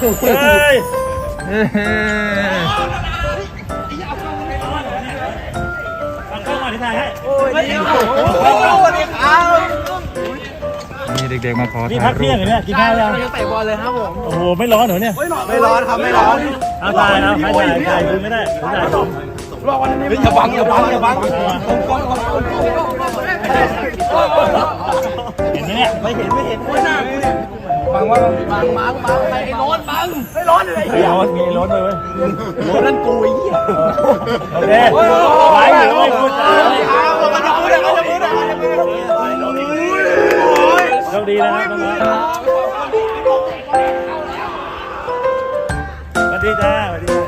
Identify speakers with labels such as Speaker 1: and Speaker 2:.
Speaker 1: เฮ้ย
Speaker 2: เฮ้ย
Speaker 1: เอาเข้ามาที่ถ่ายให้
Speaker 2: มีเด็กๆมาขอ
Speaker 1: นี่
Speaker 2: ถ่า
Speaker 1: พั
Speaker 2: ย
Speaker 1: ก
Speaker 2: รู
Speaker 1: เที่ยง
Speaker 2: ป
Speaker 1: เหรอเนี่ยกินข้าวยัง
Speaker 3: เตะบอลเลยครับผม
Speaker 1: โอ้โหไม่ร้อนเหรอเนี่ย
Speaker 3: ไม่ร้อนครับไม่ร้อน
Speaker 1: เอาถ่ายเอาใครถ่ายถ่ายคุณไม่ได้ผมถ่ายผม
Speaker 3: อย่าบังอย่าบังอย่าบัง
Speaker 1: เห็นไหมเนี่ย
Speaker 3: ไม่เห็นไม่เห็นหน้ากูเนี่ย บังว่าบังบังบังไปไอ้ร้อนบังไม่ร้อนอะไร
Speaker 1: ไอ้ร้อนมีร้อนเลย
Speaker 3: ร้อนนั่นกูไอ้เหี้ย
Speaker 1: โอเคไปเลยไปคุณเอา
Speaker 3: เอากระดูกนะกระดูกนะกระดูกนะ
Speaker 1: โชคดีนะครับสวัสดีจ้าสวัสดี